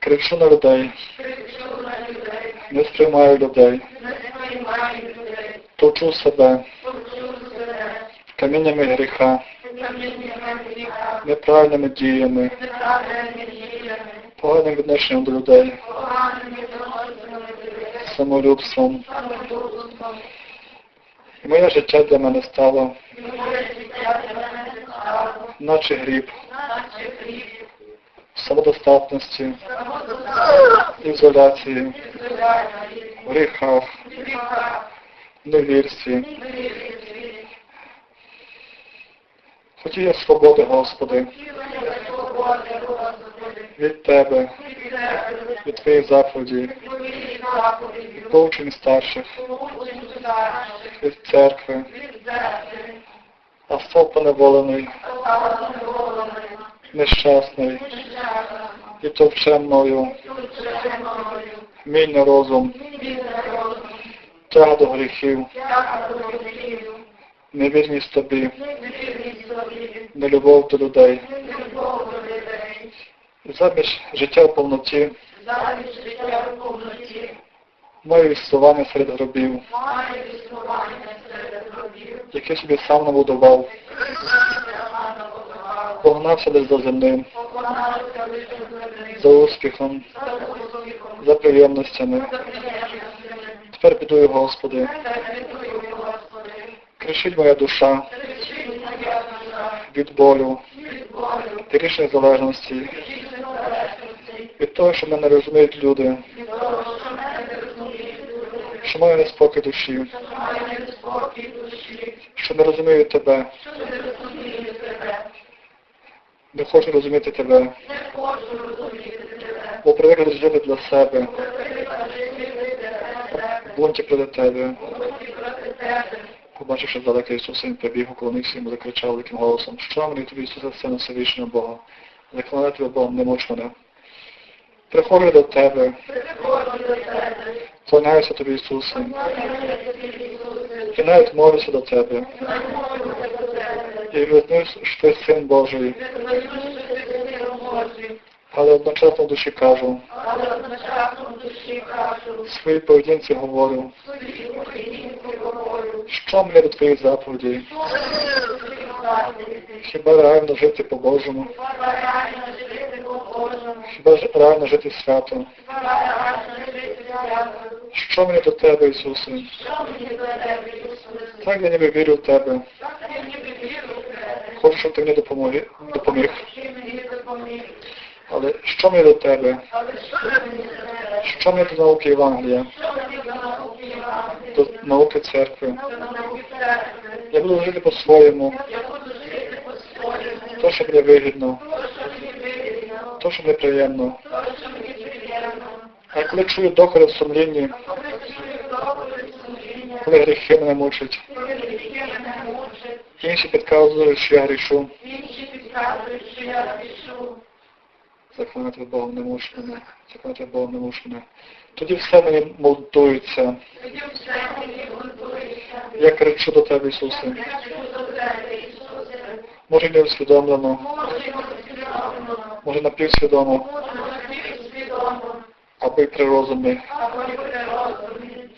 Кричу на людей, не сприймаю людей, точу себе. Каміннями гріха, неправильними діями, поганим відношенням до людей, самолюбством. І моє життя для мене стало, наче гріб, самодостатності, ізоляції, гріхах, невірстві. Хотів я свободи, Господи, від Тебе, від Твоїх заповідей, від poučень старших, від церкви, а став поневолений, нещасний, і товче мною, мій нерозум, тяга до гріхів, невірність тобі, нелюбов до людей. Замість життя в повноті, маю існування серед гробів, яке собі сам набудував, погнався десь за земним, за успіхом, за приємностями. Тепер бідую, Господи, кричить моя душа від болю, грішної залежності, від того, що мене розуміють люди, що маю неспокій душі, що не розумію тебе, не хочу розуміти тебе, бо привик жити для себе, бунті проти тебе. Побачивши здалека Ісуса, він прибіг, уклонився йому, закричав великим голосом, що мені тобі Ісуса, Сина Всевишнього Бога, заклинаю тебе Богом, не муч мене. Приходжу до тебе, клоняюся тобі, Ісусе, і навіть молюся до тебе. І визнаю, що ти Син Божий, але одночасно в душі кажу, своїй поведінці говорю, що мені до твоїх заповідей? Хіба реально жити по-божому? Хіба реально жити свято? Що мені до тебе, Ісусе? Так я ніби вірю в тебе. Хочу, щоб ти мені допоміг. Але що мені до тебе? Що мені до науки Євангелія? До науки церкви? Я буду жити по-своєму. То, що буде вигідно. То, що неприємно. А коли чую докори в сумлінні, коли гріхи мене мучать, інші підказують, що я грішу. Заклинати Богом не муч мене, заклинати Богом не. Тоді все мені молдується. Я кричу до тебе, Ісусе. Може не усвідомлено, може напівсвідомо, або й при розумі.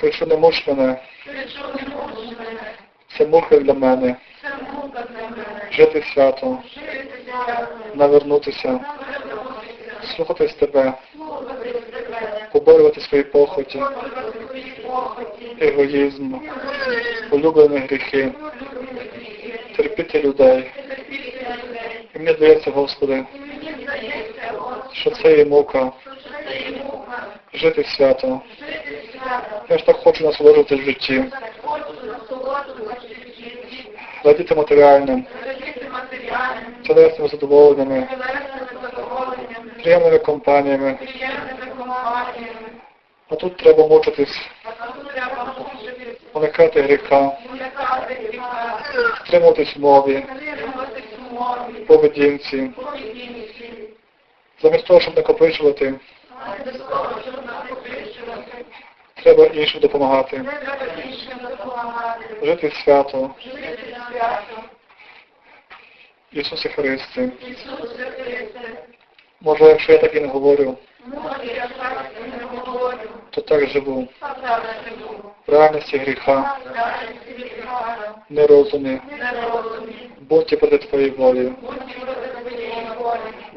Кричу не муч мене. Це мука для мене. Жити свято, навернутися, слухатись тебе, поборювати свої похоті, егоїзм, улюблені гріхи, терпіти людей. І мені здається, Господи, що це є мука, жити свято. Я ж так хочу насолоджуватись в житті, радіти матеріальним, тілесними задоволеннями, приємними компаніями. А тут треба мучитись, уникати гріха, стримуватись в мові, поведінці. Замість того, щоб накопичувати, треба іншим допомагати. Жити свято. Ісусе Христе, Може, якщо я так і не говорю, то так живу. В реальності гріха, нерозумі, будьте проти твоєї волі.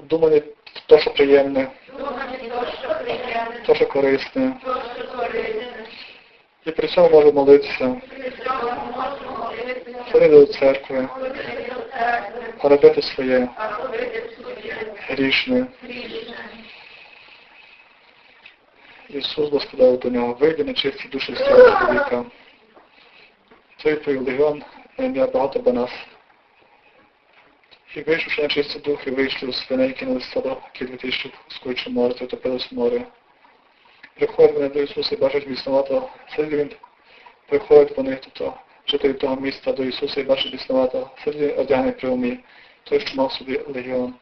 Думання то, що приємне, то, що корисне. І при цьому можу молитися, ходити до церкви, робити своє грішне. Ісус сказав до нього, вийди на чисті душі цього чоловіка. Це відповів легіон, на ім'я багато бо нас. І вийшовши на чисті духи, вийшли у свиней, кинули стадо, кілька тисяч скуче море, то топилось море. Приходять вони до Ісуса і бачать біснувато. Сидить він, приходять вони, тобто жителі того міста до Ісуса і бачать біснувато. Сидить він одягнений при умі, той, що мав собі легіон.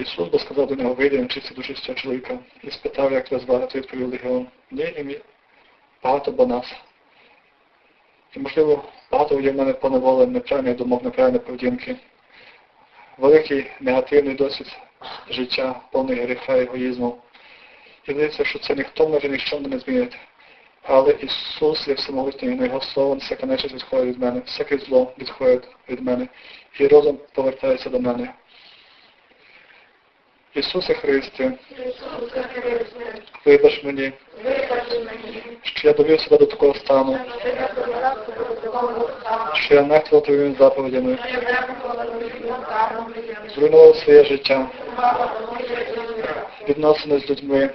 Ісус бо сказав до нього, вийди на чисті душі з цього чоловіка, і спитав, як тебе звати, той відповів легіон. Ні, ім'я багато бо нас. І, можливо, багато є в мене поневолень неправильних думок, неправильної поведінки. Великий негативний досвід життя, повний гріха егоїзму. І здається, що це ніхто може ніщо не змінити. Але Ісус є всемогутній, на Його слово всяка нечисть відходить від мене, всяке зло відходить від мене, і розум повертається до мене. Ісусе Христе, вибач мені, що я довів себе до такого стану, що я нехтував твоїми заповідями, зруйнував своє життя, відносини з людьми,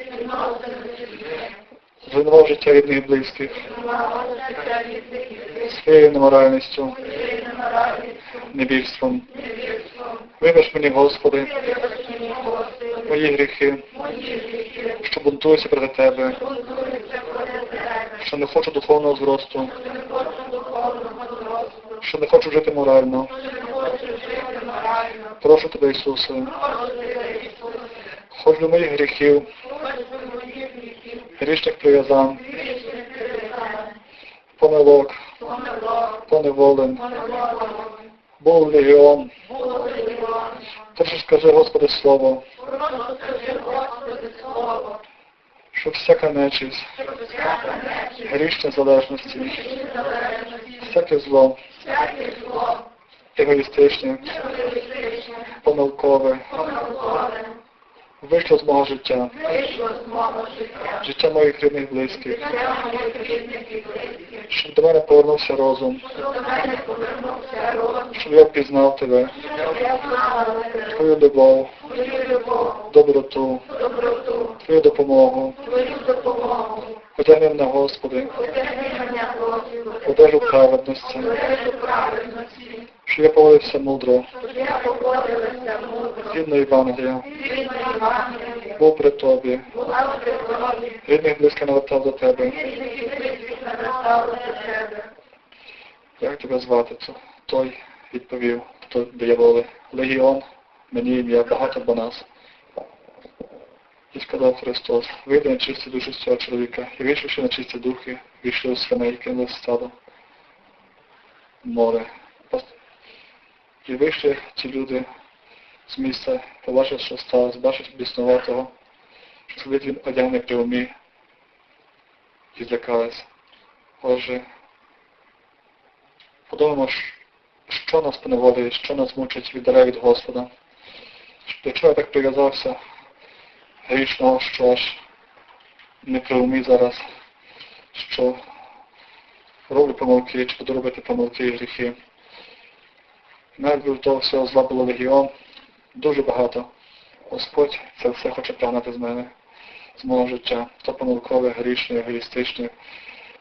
зруйнував життя рідних і близьких, своєю неморальністю, невірством. Вибач мені, Господи, мої гріхи, що бунтуюся проти Тебе, що не хочу духовного зросту, що не хочу жити морально. Прошу Тебе, Ісусе, хоч до моїх гріхів, грішних переконань, помилок, поневолень, був легіон. Прошу скажи, Господи, Слово, щоб всяка нечисть, грішні залежності, всяке зло, егоїстичне, помилкове, вийшло з мого життя, життя, моїх рідних близьких, щоб до мене повернувся розум, щоб я впізнав тебе, твою любов, доброту, твою допомогу, одягни мене, Господи, одежу праведності, щоб я поводився мудро, згідно Євангелія, був при тобі, рідних близько навертав до тебе. близьких. Як тебе звати? Це той відповів, хто дияволи. Легіон, мені ім'я, багато бо нас. І сказав Христос, вийди на чисті душі з цього чоловіка. І вийшовши на чисті духи, війшли у свиней, кинули в стадо море. І вийшли ці люди з місця, побачив, що сталося, бачить біснуватого, що сидить він одягнений при умі, і злякались. Отже, Подумаємо, що нас поневолює, що нас мучить віддаляє від Господа. До чого я так прив'язався грішного, що аж не при зараз, що роблю помилки, чи буду робити помилки і гріхи. Навіть від того всього зла було легіон, дуже багато. Господь це все хоче прагнати з мене, з мого життя. То помилкове, грішне, егоїстичне,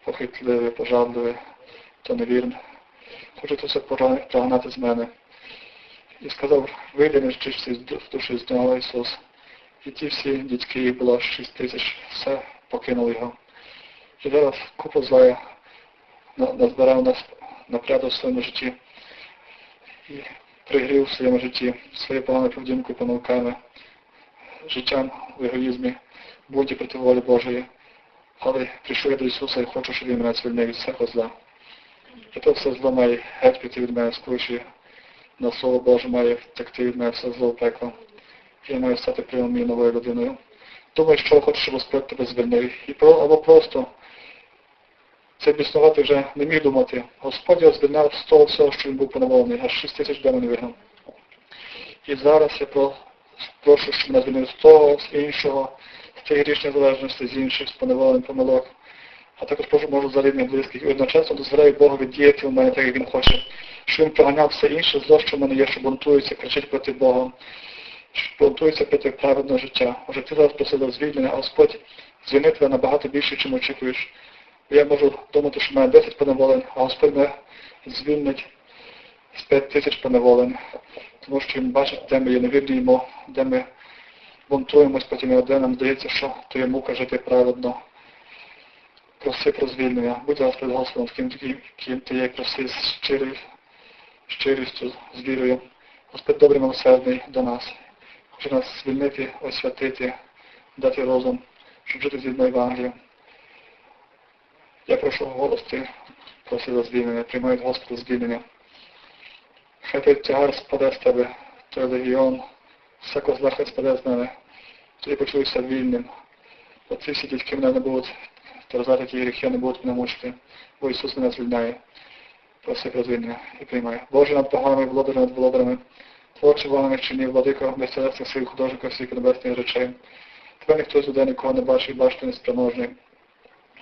похитливе, пожадливе, то невірне. Хоче це все прогнати з мене. І сказав, вийди не чисті з душі з нього Ісус. І ті всі дітки, їх було 6 тисяч, все покинули його. І зараз купу зла я назбирав нас напряду в своєму житті і пригрів в своєму житті своєю поганою поведінкою, помилками, життям в егоїзмі, будь проти волі Божої. Але прийшов я до Ісуса і хочу, щоб Він мене звільнив від всякого зла. І то все зло має геть піти від мене скручує. на Слово Боже має втекти від мене все зло пекло. Я маю стати і новою людиною. Думай, що хочеш, щоб Господь тебе звільнив. І про, або просто це біснувати вже не міг думати. Господь його звільняв з того всього, що він був поневолений, аж 6 тисяч демонів вигнав. І зараз я прошу, щоб мене звільнив з того, з іншого, з тих грішних залежностей, з інших, з поневолень, помилок. А також прошу можу за рідних близьких. І одночасно дозволяю Богові діяти в мене так, як він хоче. Щоб він проганяв все інше зло, що в мене є, що бунтується, кричить проти Бога, що бунтується проти праведного життя. Може ти зараз просила звільнення, а Господь звільнить тебе набагато більше, чим очікуєш. Я можу думати, що в мене 10 поневолень, а Господь мене звільнить з 5 тисяч поневолень. Тому що він бачить, де ми є невірні йому, де ми бунтуємось, потім і де нам здається, що то є мука жити праведно. Проси про звільнення. Будь зараз перед Господом, ким, ким, ти є, проси з щирою, щирістю, з вірою. Господь добрий милосердний до нас. Хоче нас звільнити, освятити, дати розум, щоб жити згідно Євангелія. Я прошу голос ти, проси за звільнення, приймаю від Господа звільнення. Хай той тягар спаде з тебе, той легіон, всяко зла хай спаде з мене. Тоді почуюся вільним. Оці всі дітки мене не будуть терзати ті гріхи, не будуть мене мучити, бо Ісус мене звільняє. Проси про звільнення і приймає. Боже над поганими володарями над володарями, творче вогнених чинів, владико, безцілесних сил, художника всіх небесних речей. Тебе ніхто з людей нікого не бачить, бачити неспроможний.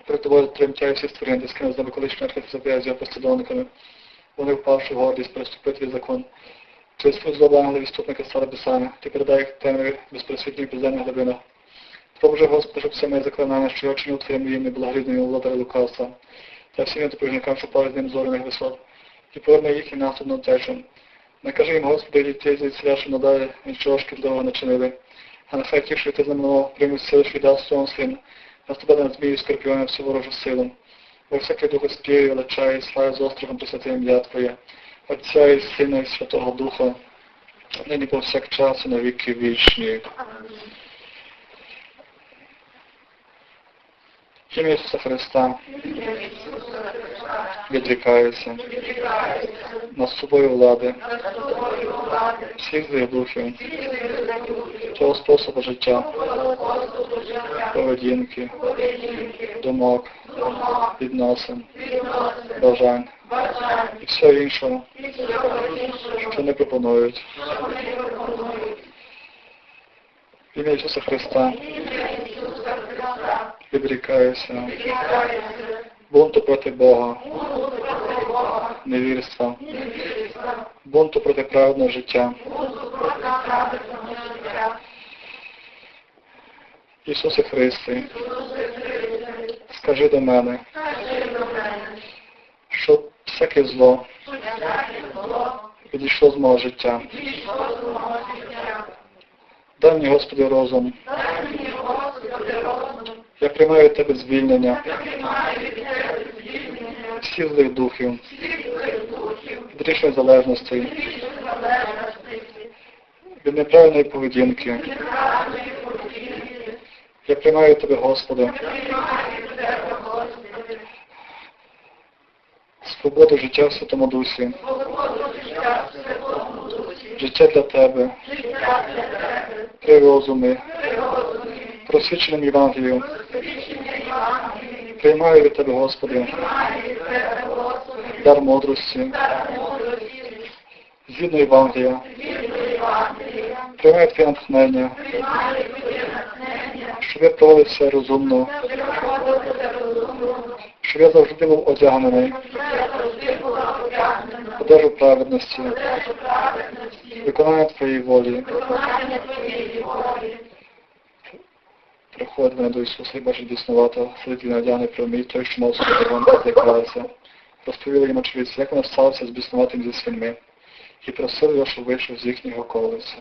Тобою тремтя всі де скинув з шмерти забія послідовниками. Вони впавши в гордість, переступити твій закон. Через твою злобу ангели відступника стали бісами. Ти передай їх темряві безпросвітній підземних глибинах. Поможи, Господи, щоб все моє заклинання, що я вчинив Твоїм ім'я, благорідною владарю лукавства. Та всім допомігникам, що пали з ним зоряних висот. І поверни їх і наступну течу. Накажи їм, Господи, дітей звідсіля, що надалі нічого шкідливого не чинили. А нехай ті, що ти знаменував, приймуть сили, що віддав своєму сину. Над змію, скорпіонів всю ворожу силу. Бо всякий дух спіє, величає, і славить з острогом присвяти ім'я Твоє. Отця і Сина і Святого Духа, нині повсякчас і на віки вічні. Ім'я Ісуса Христа? Відрікаюся. Над собою влади, всіх злих духів, того способу життя, поведінки, думок, відносин, бажань. І все іншого, що не пропонують. Ім'я Ісуса Христа відрікаюся бунту проти Бога, невірства, бунту проти праведного життя. Ісусе Христе, скажи до мене, що всяке зло відійшло з мого життя. Дай мені, Господи, розум. Я приймаю від Тебе звільнення. Всіх злих духів, від річної залежності, від неправильної поведінки. Я приймаю Тебе, Господи, свободу життя в Святому Дусі, життя для Тебе, при розумі, просвіченим Євангелієм. Приймаю від Тебе, Господи, дар мудрості, згідно Євангелія. Приймаю Твоє натхнення, щоб я проводився розумно, щоб я завжди був одягнений, одежу праведності, виконання Твоєї волі. Приходь мене до Ісуса і бачить біснувато, сидить він промій, той, що мав собі вон заклалася. Розповіли їм очевидці, як вона сталася з біснуватим зі свиньми, і просили його, щоб вийшов з їхнього колеса.